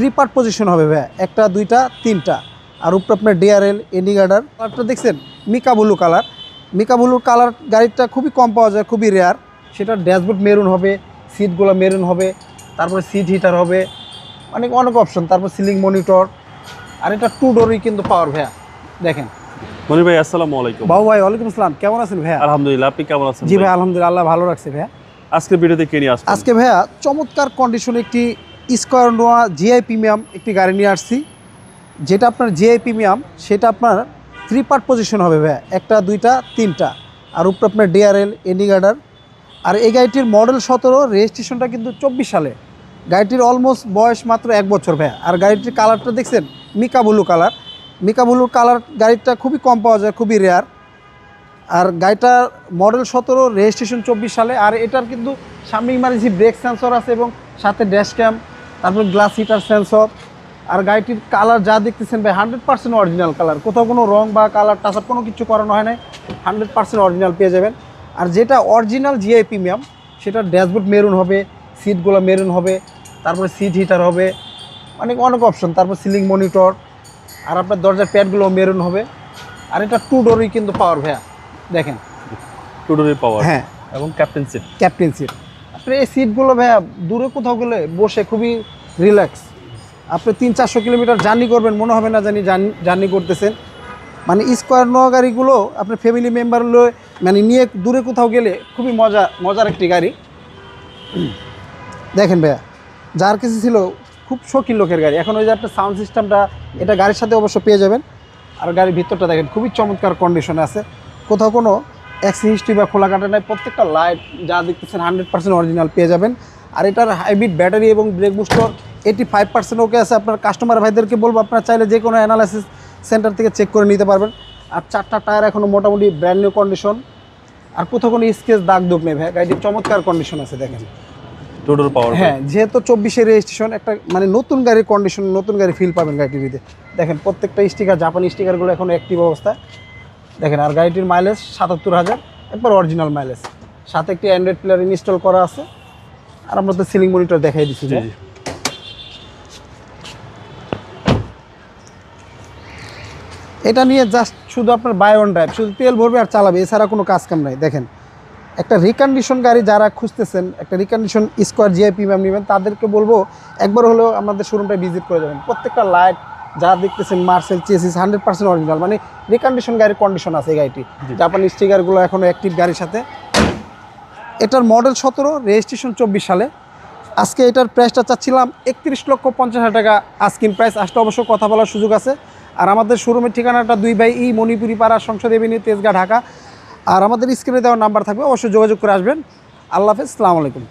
Three part position হবে ভাইয়া। একটা দুইটা তিনটা। আর উপরে আপনার ডিআরএল ইন্ডিকেটার কালারটা দেখছেন? Mica blue colour. Mica blue colour গাড়িটা খুবই কম পাওয়া যায় খুবই রেয়ার সেটা ড্যাশবোর্ড মেরুন হবে সিটগুলো মেরুন হবে তারপরে সিট হিটার হবে। অনেক অনেক অপশন তারপর সিলিং মনিটর আর এটা টু ডোরই কিন্তু পাওয়ার ভাইয়া। দেখেন। মনির ভাই আসসালামু আলাইকুম। বাবু ভাই ওয়ালাইকুম আসসালাম। কেমন আছেন ভাইয়া? আলহামদুলিল্লাহ আপনি কেমন আছেন জি ভাই? আলহামদুলিল্লাহ আল্লাহ ভালো রাখছে ভাইয়া। আজকে ভিডিওতে কে নিয়ে আসছেন আজকে ভাইয়া চমৎকার কন্ডিশনে একটি স্কোয়ার নোয়া জিআই প্রিমিয়াম একটি গাড়ি নিয়ে আসছি। যেটা আপনার জিআই প্রিমিয়াম সেটা আপনার থ্রি পার্ট পজিশন হবে ভাইয়া। একটা, দুইটা, তিনটা। আর উপরে আপনার ডিআরএল ইন্ডিকেটার আর এই গাড়িটির মডেল সতেরো রেজিস্ট্রেশনটা কিন্তু চব্বিশ সালে। গাড়িটির অলমোস্ট বয়স মাত্র এক বছর ভাইয়া। আর গাড়িটির কালারটা দেখছেন, mica blue colour mica blue colour গাড়িটা খুবই কম পাওয়া যায়, খুবই রেয়ার আর গাড়িটার মডেল সতেরো রেজিস্ট্রেশন চব্বিশ সালে। আর এটার কিন্তু সামনে ইমার্জেন্সি ব্রেক সেন্সর আছে এবং সাথে ড্যাশ ক্যাম তারপর গ্লাস হিটার সেন্সর আর গাড়িটির কালার যা দেখতেছেন ভাই হান্ড্রেড পার্সেন্ট অরিজিনাল কালার কোথাও কোনো রং বা কালার টাচ কোনো কিছু করানো হয় নাই হান্ড্রেড পার্সেন্ট অরিজিনাল পেয়ে যাবেন। আর যেটা অরিজিনাল জিআই প্রিমিয়াম সেটা ড্যাশবোর্ড মেরুন হবে সিটগুলো মেরুন হবে তারপরে সিট হিটার হবে অনেক অনেক অপশন তারপর সিলিং মনিটর আর আপনার দরজার প্যাডগুলো মেরুন হবে। আর এটা টু ডোরই কিন্তু পাওয়ার ভাইয়া দেখেন। টুডোরের পাওয়ার হ্যাঁ। এবং ক্যাপ্টেন সিট ক্যাপ্টেন সিট আপনি এই সিটগুলো ভাইয়া দূরে কোথাও গেলে বসে খুবই রিল্যাক্স। আপনি তিন, চারশো কিলোমিটার জার্নি করবেন, মনে হবে না জানি জার্নি করতেছেন। মানে স্কোয়ার নোয়া গাড়িগুলো আপনার ফ্যামিলি মেম্বার মানে নিয়ে দূরে কোথাও গেলে খুবই মজা, মজার একটি গাড়ি। দেখেন ভাইয়া, যার কিছু ছিল খুব শৌখিন লোকের গাড়ি। এখন ওই যে আপনার সাউন্ড সিস্টেমটা এটা গাড়ির সাথে অবশ্য পেয়ে যাবেন। আর গাড়ির ভিতরটা দেখেন, খুবই চমৎকার কন্ডিশনে আছে। কোথাও কোনো অ্যাক্সিডেন্ট হিস্ট্রি বা খোলা কাটা নাই, প্রত্যেকটা লাইট যা দেখতেছেন হান্ড্রেড পার্সেন্ট অরিজিনাল পেয়ে যাবেন। আর এটার হাইব্রিড ব্যাটারি এবং brake booster eighty five percent okay আছে। আপনার কাস্টমার ভাইদেরকে বলব আপনারা চাইলে যে কোনো অ্যানালাইসিস সেন্টার থেকে চেক করে নিতে পারবেন। আর চারটা টায়ার এখনও মোটামুটি ব্র্যান্ড নিউ কন্ডিশন আর কোথাও কোনো স্কেচ দাগ দুপ নেই ভাই। গাড়িটির চমৎকার কন্ডিশন আছে দেখেন। টুডোর পাওয়ার হ্যাঁ যেহেতু চব্বিশের রেজিস্ট্রেশন একটা মানে নতুন গাড়ির কন্ডিশন নতুন গাড়ি ফিল পাবেন গাড়িটির ভিতরে দেখেন প্রত্যেকটা স্টিকার জাপানি স্টিকারগুলো এখন অ্যাক্টিভ অবস্থায়। দেখেন আর গাড়িটির মাইলেজ সাতাত্তর হাজার। একবার অরিজিনাল মাইলেজ সাথে একটি অ্যান্ড্রয়েড প্লেয়ার ইনস্টল করা আছে। আর আমরা তো সিলিং মনিটর দেখাই দিচ্ছি এটা নিয়ে জাস্ট শুধু আপনার বাই অন ড্রাইভ শুধু তেল ভরবে আর চালাবে এছাড়া কোনো কাজ কাম নাই। দেখেন একটা রিকন্ডিশন গাড়ি যারা খুঁজতেছেন একটা রিকন্ডিশন স্কোয়ার জিআই ম্যাম নেবেন তাদেরকে বলব একবার হলেও আমাদের শোরুমটা ভিজিট করে যাবেন। প্রত্যেকটা লাইট যা দেখতেছেন মার্সেল চেসিস হান্ড্রেড পার্সেন্ট অরিজিনাল মানে রিকন্ডিশন গাড়ির কন্ডিশন আছে এই গাড়িটি। জাপানি স্টিকারগুলো এখনও অ্যাক্টিভ গাড়ির সাথে। এটার মডেল সতেরো রেজিস্ট্রেশন চব্বিশ সালে। আজকে এটার প্রাইসটা চাচ্ছিলাম একত্রিশ লক্ষ পঞ্চাশ হাজার টাকা। আস্কিন প্রাইস আসলে অবশ্য কথা বলার সুযোগ আছে। আর আমাদের শোরুমের ঠিকানাটা দুই ভাই ই, মণিপুরি পাড়া, সংসদ এভিনিউ তেজগাঁ, ঢাকা। আর আমাদের স্ক্রিনে দেওয়ার নাম্বার থাকবে, অবশ্যই যোগাযোগ করে আসবেন। আল্লাহ হাফেজ আলাইকুম।